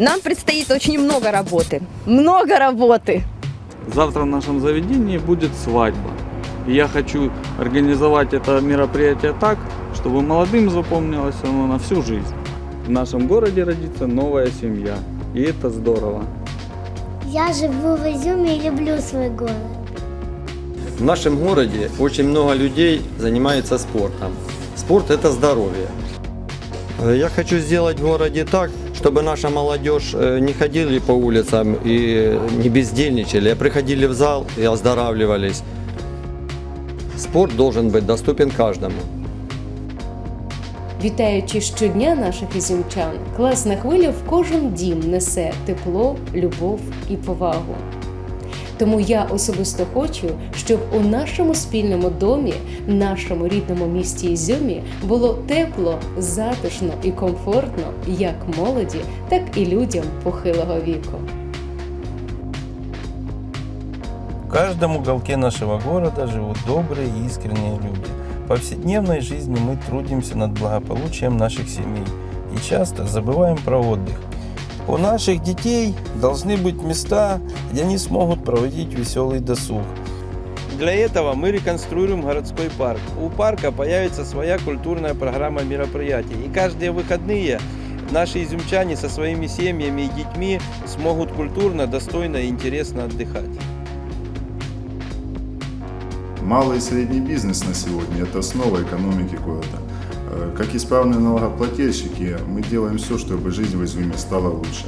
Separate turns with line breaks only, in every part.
Нам предстоит очень много работы. Много работы.
Завтра в нашем заведении будет свадьба. И я хочу организовать это мероприятие так, чтобы молодым запомнилось оно на всю жизнь. В нашем городе родится новая семья. И это здорово.
Я живу в Изюме и люблю свой город.
В нашем городе очень много людей занимается спортом. Спорт – это здоровье. Я хочу сделать в городе так, чтобы наша молодежь э, не ходили по улицам и не бездельничали, а приходили в зал и оздоравливались. Спорт должен быть доступен каждому.
Вітаючи щодня наших ізюмчан, класна хвиля в кожен дім несе тепло, любов і повагу. Тому я особисто хочу, щоб у нашому спільному домі, нашому рідному місті Ізюмі було тепло, затишно і комфортно як молоді, так і людям похилого віку.
В каждом уголке нашего города живут добрые и искренние люди. В повседневной жизни мы трудимся над благополучием наших семей и часто забываем про отдых. У наших детей должны быть места, где они смогут проводить веселый досуг. Для этого мы реконструируем городской парк. У парка появится своя культурная программа мероприятий. И каждые выходные наши изюмчане со своими семьями и детьми смогут культурно, достойно и интересно отдыхать.
Малый и средний бизнес на сегодня – это основа экономики города. Э, Как исправные налогоплательщики, мы делаем все, чтобы жизнь в Изюме стала лучше.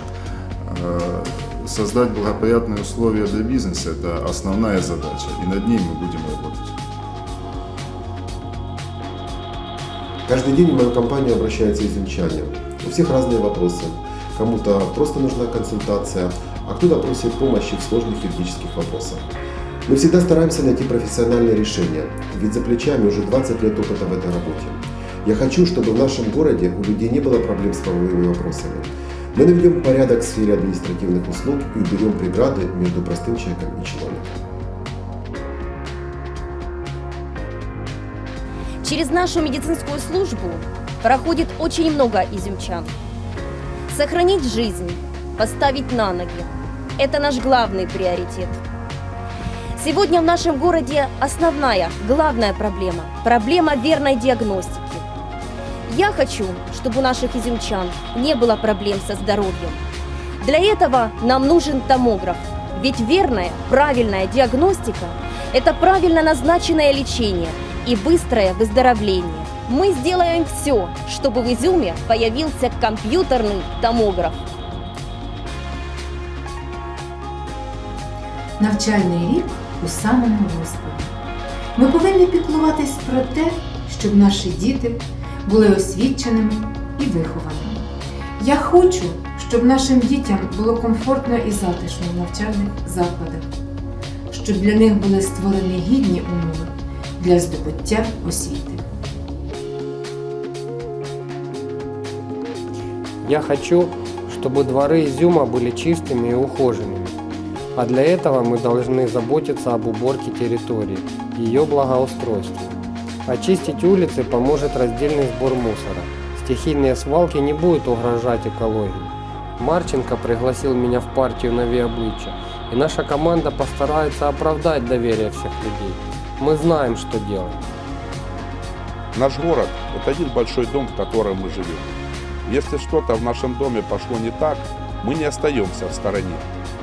Э, Создать благоприятные условия для бизнеса – это основная задача, и над ней мы будем работать.
Каждый день в мою компанию обращаются изюмчане. У всех разные вопросы. Кому-то просто нужна консультация, а кто-то просит помощи в сложных юридических вопросах. Мы всегда стараемся найти профессиональное решение, ведь за плечами уже 20 лет опыта в этой работе. Я хочу, чтобы в нашем городе у людей не было проблем с правовыми вопросами. Мы наведем порядок в сфере административных услуг и уберем преграды между простым человеком и чиновником.
Через нашу медицинскую службу проходит очень много изюмчан. Сохранить жизнь, поставить на ноги – это наш главный приоритет. Сегодня в нашем городе основная, главная проблема – проблема верной диагностики. Я хочу, чтобы у наших изюмчан не было проблем со здоровьем. Для этого нам нужен томограф, ведь верная, правильная диагностика – это правильно назначенное лечение и быстрое выздоровление. Мы сделаем все, чтобы в Изюме появился компьютерный томограф.
навчальний рік у самому розпалі. Ми повинні піклуватись про те, щоб наші діти були освіченими і вихованими. Я хочу, щоб нашим дітям було комфортно і затишно в навчальних закладах, щоб для них були створені гідні умови для здобуття освіти.
Я хочу, чтобы дворы Изюма были чистыми и ухоженными. А для этого мы должны заботиться об уборке территории, ее благоустройстве. Очистить улицы поможет раздельный сбор мусора. Стихийные свалки не будут угрожать экологии. Марченко пригласил меня в партию Нови Обличья, и наша команда постарается оправдать доверие всех людей. Мы знаем, что делать.
Наш город – это один большой дом, в котором мы живем. Если что-то в нашем доме пошло не так, мы не остаемся в стороне.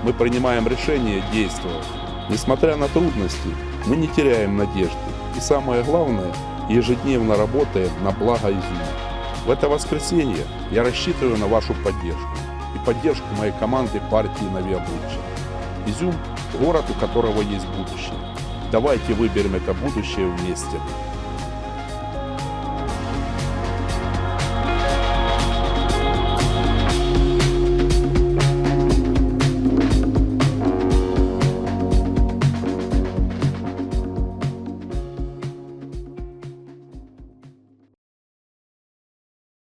Мы принимаем решение действовать. Несмотря на трудности, мы не теряем надежды. И самое главное, ежедневно работаем на благо Изюма. В это воскресенье я рассчитываю на вашу поддержку и поддержку моей команды партии Нови Обличья. Изюм – город, у которого есть будущее. Давайте выберем это будущее вместе.